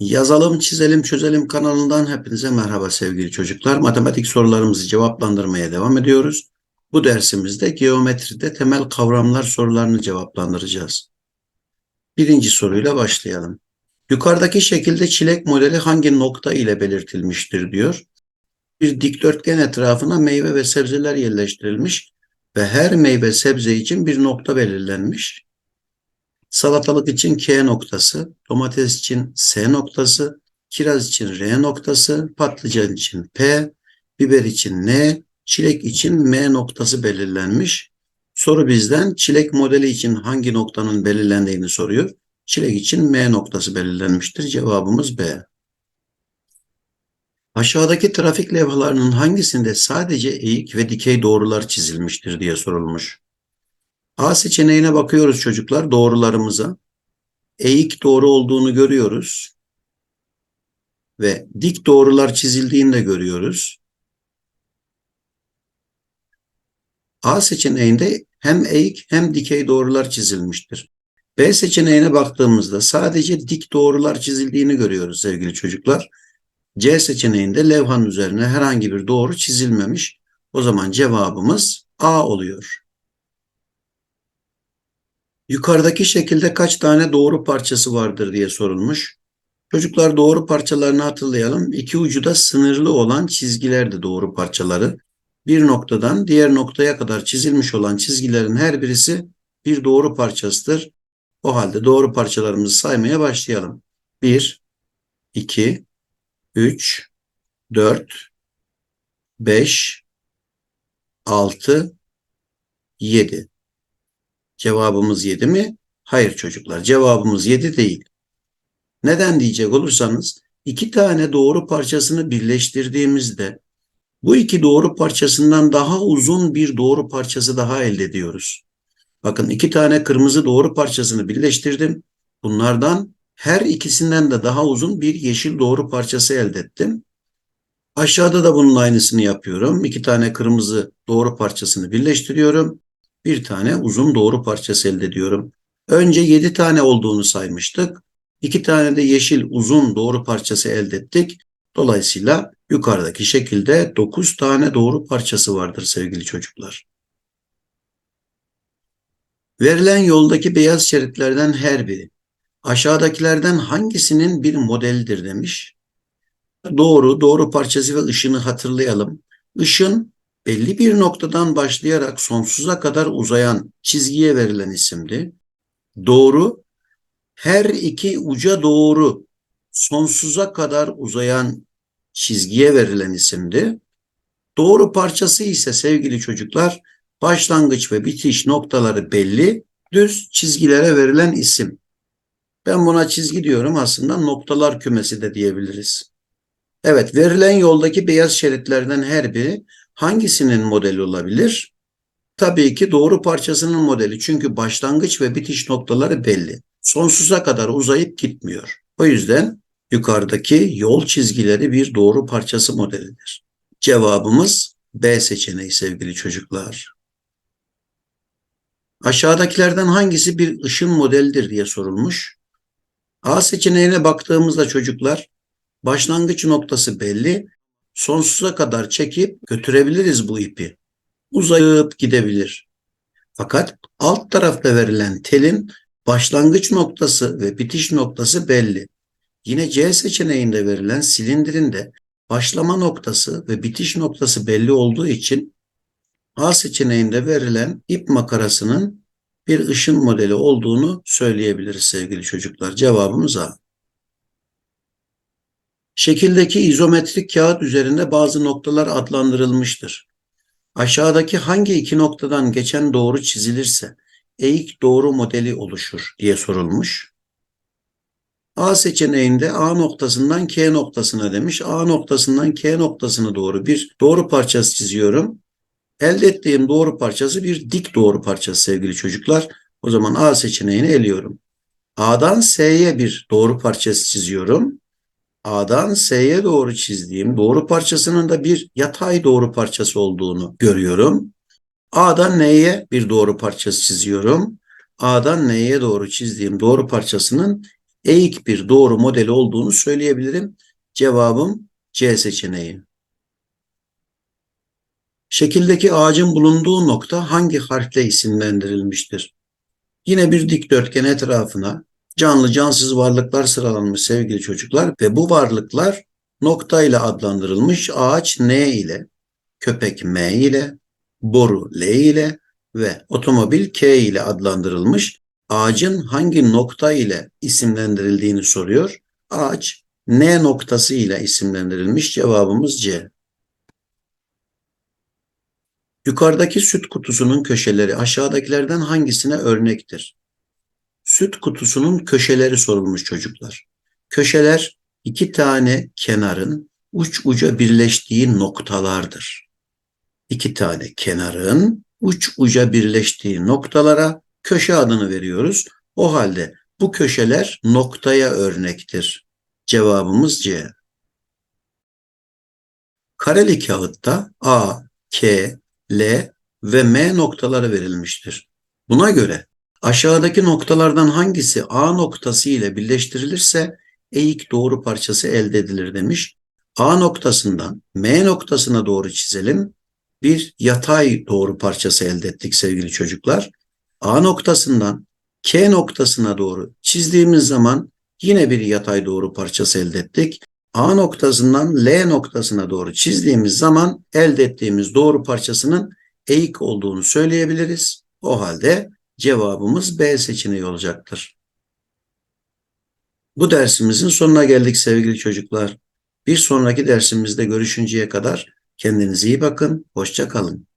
Yazalım, çizelim, çözelim kanalından hepinize merhaba sevgili çocuklar. Matematik sorularımızı cevaplandırmaya devam ediyoruz. Bu dersimizde geometride temel kavramlar sorularını cevaplandıracağız. Birinci soruyla başlayalım. Yukarıdaki şekilde çilek modeli hangi nokta ile belirtilmiştir diyor. Bir dikdörtgen etrafına meyve ve sebzeler yerleştirilmiş ve her meyve sebze için bir nokta belirlenmiş. Salatalık için K noktası, domates için S noktası, kiraz için R noktası, patlıcan için P, biber için N, çilek için M noktası belirlenmiş. Soru bizden çilek modeli için hangi noktanın belirlendiğini soruyor. Çilek için M noktası belirlenmiştir. Cevabımız B. Aşağıdaki trafik levhalarının hangisinde sadece eğik ve dikey doğrular çizilmiştir diye sorulmuş. A seçeneğine bakıyoruz çocuklar doğrularımıza. Eğik doğru olduğunu görüyoruz. Ve dik doğrular çizildiğini de görüyoruz. A seçeneğinde hem eğik hem dikey doğrular çizilmiştir. B seçeneğine baktığımızda sadece dik doğrular çizildiğini görüyoruz sevgili çocuklar. C seçeneğinde levhanın üzerine herhangi bir doğru çizilmemiş. O zaman cevabımız A oluyor. Yukarıdaki şekilde kaç tane doğru parçası vardır diye sorulmuş. Çocuklar doğru parçalarını hatırlayalım. İki ucu da sınırlı olan çizgiler de doğru parçaları. Bir noktadan diğer noktaya kadar çizilmiş olan çizgilerin her birisi bir doğru parçasıdır. O halde doğru parçalarımızı saymaya başlayalım. 1, 2, 3, 4, 5, 6, 7. Cevabımız 7 mi? Hayır çocuklar cevabımız 7 değil. Neden diyecek olursanız iki tane doğru parçasını birleştirdiğimizde bu iki doğru parçasından daha uzun bir doğru parçası daha elde ediyoruz. Bakın iki tane kırmızı doğru parçasını birleştirdim. Bunlardan her ikisinden de daha uzun bir yeşil doğru parçası elde ettim. Aşağıda da bunun aynısını yapıyorum. İki tane kırmızı doğru parçasını birleştiriyorum bir tane uzun doğru parçası elde ediyorum. Önce 7 tane olduğunu saymıştık. 2 tane de yeşil uzun doğru parçası elde ettik. Dolayısıyla yukarıdaki şekilde 9 tane doğru parçası vardır sevgili çocuklar. Verilen yoldaki beyaz şeritlerden her biri aşağıdakilerden hangisinin bir modelidir demiş. Doğru, doğru parçası ve ışını hatırlayalım. Işın belli bir noktadan başlayarak sonsuza kadar uzayan çizgiye verilen isimdi. Doğru, her iki uca doğru sonsuza kadar uzayan çizgiye verilen isimdi. Doğru parçası ise sevgili çocuklar başlangıç ve bitiş noktaları belli, düz çizgilere verilen isim. Ben buna çizgi diyorum aslında noktalar kümesi de diyebiliriz. Evet verilen yoldaki beyaz şeritlerden her biri hangisinin modeli olabilir? Tabii ki doğru parçasının modeli. Çünkü başlangıç ve bitiş noktaları belli. Sonsuza kadar uzayıp gitmiyor. O yüzden yukarıdaki yol çizgileri bir doğru parçası modelidir. Cevabımız B seçeneği sevgili çocuklar. Aşağıdakilerden hangisi bir ışın modelidir diye sorulmuş. A seçeneğine baktığımızda çocuklar başlangıç noktası belli sonsuza kadar çekip götürebiliriz bu ipi. Uzayıp gidebilir. Fakat alt tarafta verilen telin başlangıç noktası ve bitiş noktası belli. Yine C seçeneğinde verilen silindirin de başlama noktası ve bitiş noktası belli olduğu için A seçeneğinde verilen ip makarasının bir ışın modeli olduğunu söyleyebiliriz sevgili çocuklar. Cevabımız A. Şekildeki izometrik kağıt üzerinde bazı noktalar adlandırılmıştır. Aşağıdaki hangi iki noktadan geçen doğru çizilirse eğik doğru modeli oluşur diye sorulmuş. A seçeneğinde A noktasından K noktasına demiş. A noktasından K noktasına doğru bir doğru parçası çiziyorum. Elde ettiğim doğru parçası bir dik doğru parçası sevgili çocuklar. O zaman A seçeneğini eliyorum. A'dan S'ye bir doğru parçası çiziyorum. A'dan S'ye doğru çizdiğim doğru parçasının da bir yatay doğru parçası olduğunu görüyorum. A'dan N'ye bir doğru parçası çiziyorum. A'dan N'ye doğru çizdiğim doğru parçasının eğik bir doğru modeli olduğunu söyleyebilirim. Cevabım C seçeneği. Şekildeki ağacın bulunduğu nokta hangi harfle isimlendirilmiştir? Yine bir dikdörtgen etrafına canlı cansız varlıklar sıralanmış sevgili çocuklar ve bu varlıklar nokta ile adlandırılmış. Ağaç N ile, köpek M ile, boru L ile ve otomobil K ile adlandırılmış. Ağacın hangi nokta ile isimlendirildiğini soruyor. Ağaç N noktası ile isimlendirilmiş. Cevabımız C. Yukarıdaki süt kutusunun köşeleri aşağıdakilerden hangisine örnektir? Süt kutusunun köşeleri sorulmuş çocuklar. Köşeler iki tane kenarın uç uca birleştiği noktalardır. İki tane kenarın uç uca birleştiği noktalara köşe adını veriyoruz. O halde bu köşeler noktaya örnektir. Cevabımız C. Kareli kağıtta A, K, L ve M noktaları verilmiştir. Buna göre aşağıdaki noktalardan hangisi A noktası ile birleştirilirse eğik doğru parçası elde edilir demiş. A noktasından M noktasına doğru çizelim. Bir yatay doğru parçası elde ettik sevgili çocuklar. A noktasından K noktasına doğru çizdiğimiz zaman yine bir yatay doğru parçası elde ettik. A noktasından L noktasına doğru çizdiğimiz zaman elde ettiğimiz doğru parçasının eğik olduğunu söyleyebiliriz. O halde cevabımız B seçeneği olacaktır. Bu dersimizin sonuna geldik sevgili çocuklar. Bir sonraki dersimizde görüşünceye kadar kendinize iyi bakın, hoşça kalın.